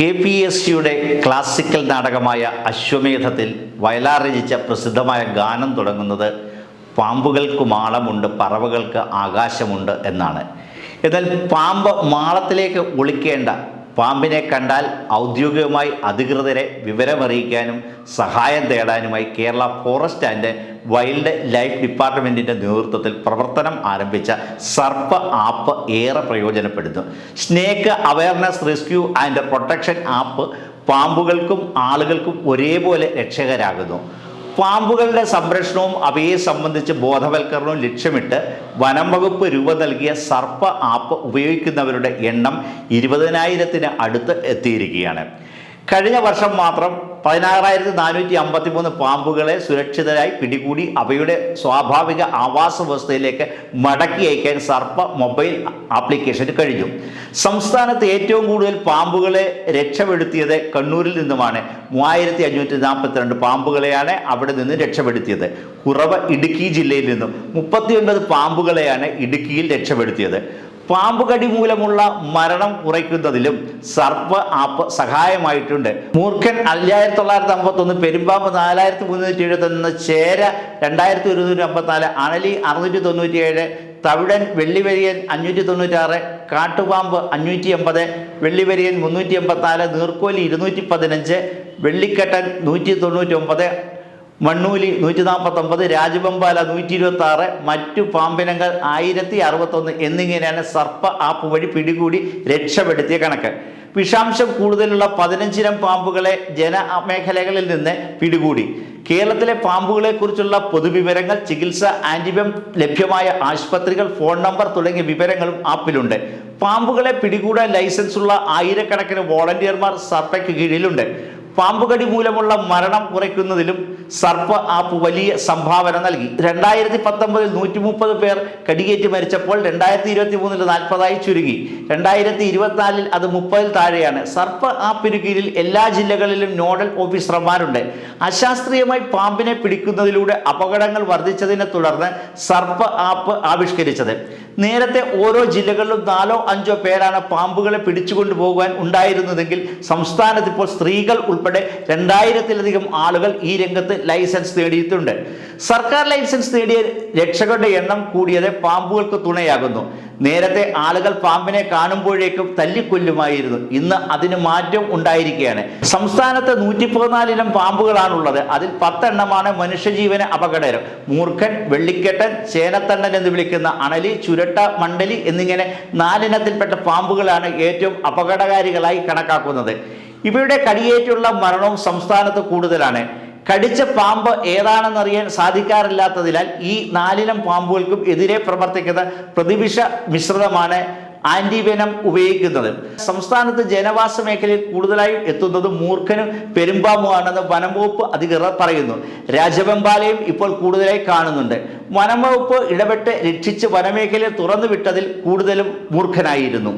K P S സിയുടെ classical നാടകമായ അശ്വമേധത്തിൽ വയലാർ രചിച്ച പ്രസിദ്ധമായ ഗാനം തുടങ്ങുന്നത് പാമ്പുകൾക്ക് മാളമുണ്ട് പറവകൾക്ക് ആകാശമുണ്ട് എന്നാണ്. എന്നാൽ പാമ്പ് മാളത്തിലേക്ക് ഒളിക്കേണ്ട പാമ്പിനെ കണ്ടാൽ ഔദ്യോഗികമായി അധികൃതരെ വിവരമറിയിക്കാനും സഹായം തേടാനുമായി Kerala forest and wildlife ഡിപ്പാർട്ട്മെന്റിന്റെ നേതൃത്വത്തിൽ പ്രവർത്തനം ആരംഭിച്ച സർപ്പ ആപ്പ് ഏറെ പ്രയോജനപ്പെടുന്നു. Snake awareness rescue and protection app പാമ്പുകൾക്കും ആളുകൾക്കും ഒരേപോലെ രക്ഷകരാകുന്നു. പാമ്പുകളുടെ സംരക്ഷണവും അവയെ സംബന്ധിച്ച് ബോധവൽക്കരണവും ലക്ഷ്യമിട്ട് വനം വകുപ്പ് രൂപം നൽകിയ സർപ്പ ആപ്പ് ഉപയോഗിക്കുന്നവരുടെ എണ്ണം ഇരുപതിനായിരത്തിന് അടുത്ത് എത്തിയിരിക്കുകയാണ്. കഴിഞ്ഞ വർഷം മാത്രം പതിനാറായിരത്തി നാനൂറ്റി അമ്പത്തി മൂന്ന് പാമ്പുകളെ സുരക്ഷിതരായി പിടികൂടി അവയുടെ സ്വാഭാവിക ആവാസ വ്യവസ്ഥയിലേക്ക് മടക്കി അയക്കാൻ സർപ്പ മൊബൈൽ ആപ്ലിക്കേഷന് കഴിഞ്ഞു. സംസ്ഥാനത്ത് ഏറ്റവും കൂടുതൽ പാമ്പുകളെ രക്ഷപ്പെടുത്തിയത് കണ്ണൂരിൽ നിന്നുമാണ്. മൂവായിരത്തി അഞ്ഞൂറ്റി നാൽപ്പത്തിരണ്ട് പാമ്പുകളെയാണ് അവിടെ നിന്ന് രക്ഷപ്പെടുത്തിയത്. കുറവ് ഇടുക്കി ജില്ലയിൽ നിന്നും മുപ്പത്തിയൊൻപത് പാമ്പുകളെയാണ് ഇടുക്കിയിൽ രക്ഷപ്പെടുത്തിയത്. പാമ്പ് കടി മൂലമുള്ള മരണം കുറയ്ക്കുന്നതിലും സർപ്പ ആപ്പ് സഹായമായിട്ടുണ്ട്. മൂർഖൻ അയ്യായിരത്തി തൊള്ളായിരത്തി അമ്പത്തൊന്ന് പെരുമ്പാമ്പ് നാലായിരത്തി മുന്നൂറ്റി എഴുപത്തൊന്ന് ചേര രണ്ടായിരത്തി ഒരുന്നൂറ്റി അമ്പത്തിനാല് അണലി അറുന്നൂറ്റി തൊണ്ണൂറ്റി ഏഴ് തവിടൻ വെള്ളിവരിയൻ അഞ്ഞൂറ്റി തൊണ്ണൂറ്റാറ് കാട്ടുപാമ്പ് അഞ്ഞൂറ്റി എൺപത് വെള്ളിവരിയൻ മുന്നൂറ്റി എൺപത്തിനാല് നീർക്കോലി ഇരുന്നൂറ്റി പതിനഞ്ച് വെള്ളിക്കെട്ടൻ നൂറ്റി തൊണ്ണൂറ്റി ഒമ്പത് മണ്ണൂലി നൂറ്റി നാൽപ്പത്തൊമ്പത് രാജവമ്പാല നൂറ്റി ഇരുപത്തി ആറ് മറ്റു പാമ്പിനങ്ങൾ ആയിരത്തി അറുപത്തൊന്ന് എന്നിങ്ങനെയാണ് സർപ്പ ആപ്പ് വഴി പിടികൂടി രക്ഷപ്പെടുത്തിയ കണക്ക്. വിഷാംശം കൂടുതലുള്ള പതിനഞ്ചിനം പാമ്പുകളെ ജന ജനമേഖലകളിൽ നിന്ന് പിടികൂടി. കേരളത്തിലെ പാമ്പുകളെക്കുറിച്ചുള്ള പൊതുവിവരങ്ങൾ ചികിത്സ ആന്റിബം ലഭ്യമായ ആശുപത്രികൾ ഫോൺ നമ്പർ തുടങ്ങിയ വിവരങ്ങളും ആപ്പിലുണ്ട്. പാമ്പുകളെ പിടികൂടാൻ ലൈസൻസുള്ള ആയിരക്കണക്കിന് വോളണ്ടിയർമാർ സർപ്പയ്ക്ക് കീഴിലുണ്ട്. പാമ്പുകടി മൂലമുള്ള മരണം കുറയ്ക്കുന്നതിലും സർപ്പ ആപ്പ് വലിയ സംഭാവന നൽകി. രണ്ടായിരത്തി പത്തൊമ്പതിൽ നൂറ്റി മുപ്പത് പേർ കടികേറ്റ് മരിച്ചപ്പോൾ രണ്ടായിരത്തി ഇരുപത്തി മൂന്നിൽ നാൽപ്പതായി ചുരുങ്ങി. രണ്ടായിരത്തി ഇരുപത്തിനാലിൽ അത് മുപ്പതിൽ താഴെയാണ്. സർപ്പ ആപ്പിന് കീഴിൽ എല്ലാ ജില്ലകളിലും നോഡൽ ഓഫീസർമാരുണ്ട്. അശാസ്ത്രീയമായി പാമ്പിനെ പിടിക്കുന്നതിലൂടെ അപകടങ്ങൾ വർദ്ധിച്ചതിനെ തുടർന്ന് സർപ്പ ആപ്പ് ആവിഷ്കരിച്ചത്. നേരത്തെ ഓരോ ജില്ലകളിലും നാലോ അഞ്ചോ പേരാണ് പാമ്പുകളെ പിടിച്ചുകൊണ്ടു പോകുവാൻ ഉണ്ടായിരുന്നതെങ്കിൽ സംസ്ഥാനത്ത് ഇപ്പോൾ സ്ത്രീകൾ ഉൾപ്പെടെ രണ്ടായിരത്തിലധികം ആളുകൾ ഈ രംഗത്ത് ലൈസൻസ് നേടിയിട്ടുണ്ട് സർക്കാർ ലൈസൻസ് നേടിയ രക്ഷകരുടെ എണ്ണം കൂടിയത് പാമ്പുകൾക്ക് തുണയാകുന്നു. നേരത്തെ ആളുകൾ പാമ്പിനെ കാണുമ്പോഴേക്കും തല്ലിക്കൊല്ലുമായിരുന്നു. ഇന്ന് അതിന് മാറ്റം ഉണ്ടായിരിക്കുകയാണ്. സംസ്ഥാനത്ത് നൂറ്റി പതിനാലിനം പാമ്പുകളാണുള്ളത്. അതിൽ പത്തെണ്ണമാണ് മനുഷ്യജീവന് അപകടകരം. മൂർഖൻ വെള്ളിക്കെട്ടൻ ചേനത്തണ്ണൻ എന്ന് വിളിക്കുന്ന അണലി ചുരട്ട മണ്ടലി എന്നിങ്ങനെ നാലിനത്തിൽപ്പെട്ട പാമ്പുകളാണ് ഏറ്റവും അപകടകാരികളായി കണക്കാക്കുന്നത്. ഇവയുടെ കടിയേറ്റുള്ള മരണവും സംസ്ഥാനത്ത് കൂടുതലാണ്. കടിച്ച പാമ്പ് ഏതാണെന്നറിയാൻ സാധിക്കാറില്ലാത്തതിനാൽ ഈ നാലിനം പാമ്പുകൾക്കും എതിരെ പ്രവർത്തിക്കുന്ന പ്രതിവിഷ മിശ്രിതമാണ് ആന്റിവെനം ഉപയോഗിക്കുന്നത്. സംസ്ഥാനത്ത് ജനവാസ മേഖലയിൽ കൂടുതലായും എത്തുന്നത് മൂർഖനും പെരുമ്പാമ്പുമാണെന്ന് വനംവകുപ്പ് അധികൃതർ പറയുന്നു. രാജവെമ്പാലയും ഇപ്പോൾ കൂടുതലായി കാണുന്നുണ്ട്. വനംവകുപ്പ് ഇടപെട്ട് രക്ഷിച്ച് വനമേഖലയെ തുറന്നുവിട്ടതിൽ കൂടുതലും മൂർഖനായിരുന്നു.